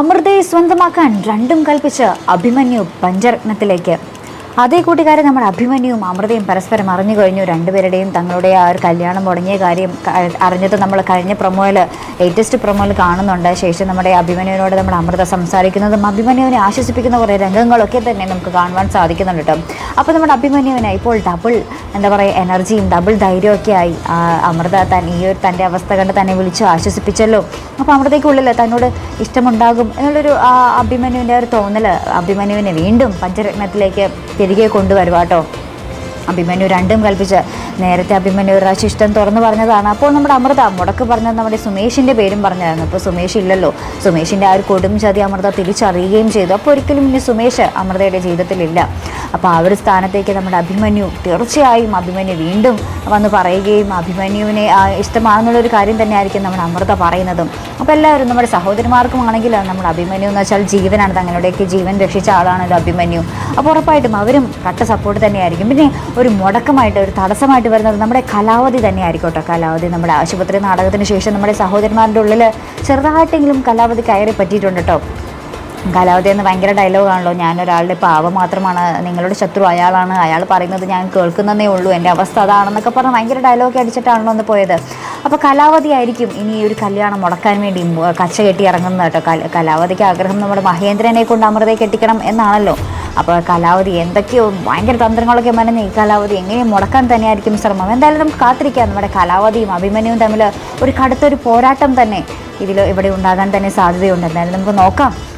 അമൃതയെ സ്വന്തമാക്കാൻ രണ്ടും കൽപ്പിച്ച് അഭിമന്യു പഞ്ചരത്നത്തിലേക്ക് അതേ കൂട്ടുകാരെ നമ്മുടെ അഭിമന്യുവും അമൃതയും പരസ്പരം അറിഞ്ഞു കഴിഞ്ഞു. രണ്ടുപേരുടെയും തങ്ങളുടെ ആ ഒരു കല്യാണം മുടങ്ങിയ കാര്യം അറിഞ്ഞത് നമ്മൾ കഴിഞ്ഞ പ്രൊമോയിൽ ലേറ്റസ്റ്റ് പ്രൊമോയിൽ കാണുന്നുണ്ട്. ശേഷം നമ്മുടെ അഭിമന്യുവിനോട് നമ്മൾ അമൃത സംസാരിക്കുന്നതും അഭിമന്യുവിനെ ആശ്വസിപ്പിക്കുന്ന കുറേ രംഗങ്ങളൊക്കെ തന്നെ നമുക്ക് കാണുവാൻ സാധിക്കുന്നുണ്ട് കേട്ടോ. അപ്പോൾ നമ്മുടെ അഭിമന്യുവിന് ഇപ്പോൾ ഡബിൾ എന്താ പറയുക എനർജിയും ഡബിൾ ധൈര്യമൊക്കെ ആയി. അമൃത തൻ ഈ ഒരു തന്റെ അവസ്ഥ കണ്ട് തന്നെ വിളിച്ചു ആശ്വസിപ്പിച്ചല്ലോ. അപ്പോൾ അമൃതയ്ക്കുള്ളിൽ തന്നോട് ഇഷ്ടമുണ്ടാകും എന്നുള്ളൊരു അഭിമന്യുവിന്റെ ഒരു തോന്നൽ അഭിമന്യുവിനെ വീണ്ടും പഞ്ചരത്നത്തിലേക്ക് തിരികെ കൊണ്ടുവരുവാട്ടോ. അഭിമന്യു രണ്ടും കൽപ്പിച്ച് നേരത്തെ അഭിമന്യു ഒരു പ്രാവശ്യം ഇഷ്ടം തുറന്നു പറഞ്ഞതാണ്. അപ്പോൾ നമ്മുടെ അമൃത മുടക്ക് പറഞ്ഞത് നമ്മുടെ സുമേഷിന്റെ പേരും പറഞ്ഞായിരുന്നു അപ്പോൾ സുമേഷ് ഇല്ലല്ലോ. സുമേഷിന്റെ ആ ഒരു കൊടും ചതി അമൃത തിരിച്ചറിയുകയും ചെയ്തു. അപ്പോൾ ഒരിക്കലും ഇനി സുമേഷ് അമൃതയുടെ ജീവിതത്തിലില്ല. അപ്പോൾ ആ ഒരു സ്ഥാനത്തേക്ക് നമ്മുടെ അഭിമന്യു തീർച്ചയായും അഭിമന്യു വീണ്ടും വന്ന് പറയുകയും അഭിമന്യുവിനെ ഇഷ്ടമാണെന്നുള്ളൊരു കാര്യം തന്നെയായിരിക്കും നമ്മുടെ അമൃത പറയുന്നതും. അപ്പോൾ എല്ലാവരും നമ്മുടെ സഹോദരന്മാർക്കും ആണെങ്കിൽ നമ്മുടെ അഭിമന്യു എന്ന് വെച്ചാൽ ജീവനാണ് തങ്ങളുടെയൊക്കെ ജീവൻ രക്ഷിച്ച ആളാണല്ലോ അഭിമന്യു. അപ്പോൾ ഉറപ്പായിട്ടും അവരും കട്ട സപ്പോർട്ട് തന്നെയായിരിക്കും. പിന്നെ ഒരു മുടക്കമായിട്ട് ഒരു തടസ്സമായിട്ട് വരുന്നത് നമ്മുടെ കലാവധി തന്നെയായിരിക്കും കേട്ടോ കലാവധി നമ്മുടെ ആശുപത്രി നാടകത്തിന് ശേഷം നമ്മുടെ സഹോദരന്മാരുടെ ഉള്ളിൽ ചെറുതായിട്ടെങ്കിലും കലാവധി കയറി പറ്റിയിട്ടുണ്ട് കേട്ടോ. കലാവധി എന്ന് ഭയങ്കര ഡയലോഗാണല്ലോ ഞാനൊരാളുടെ പാവം മാത്രമാണ്. നിങ്ങളുടെ ശത്രു അയാളാണ്. അയാൾ പറയുന്നത് ഞാൻ കേൾക്കുന്നതേ ഉള്ളൂ. എന്റെ അവസ്ഥ അതാണെന്നൊക്കെ പറഞ്ഞ് ഭയങ്കര ഡയലോഗ് അടിച്ചിട്ടാണല്ലോ ഒന്ന് പോയത്. അപ്പോൾ കലാവതി ആയിരിക്കും. ഇനി ഈ ഒരു കല്യാണം മുടക്കാൻ വേണ്ടി കച്ച കെട്ടി ഇറങ്ങുന്നത് കേട്ടോ. കലാവതിക്ക് ആഗ്രഹം നമ്മുടെ മഹേന്ദ്രനെ കൊണ്ട് അമൃതയെ കെട്ടിക്കണം എന്നാണല്ലോ. അപ്പോൾ കലാവധി എന്തൊക്കെയോ ഭയങ്കര തന്ത്രങ്ങളൊക്കെ മനഞ്ഞ് ഈ കലാവധി എങ്ങനെയും മുടക്കാൻ തന്നെയായിരിക്കും ശ്രമം. എന്തായാലും നമുക്ക് കാത്തിരിക്കാം. നമ്മുടെ കലാവതിയും അഭിമന്യവും തമ്മിൽ ഒരു കടുത്തൊരു പോരാട്ടം തന്നെ ഇതിൽ ഇവിടെ ഉണ്ടാകാൻ തന്നെ സാധ്യതയുണ്ട്. എന്തായാലും നമുക്ക് നോക്കാം.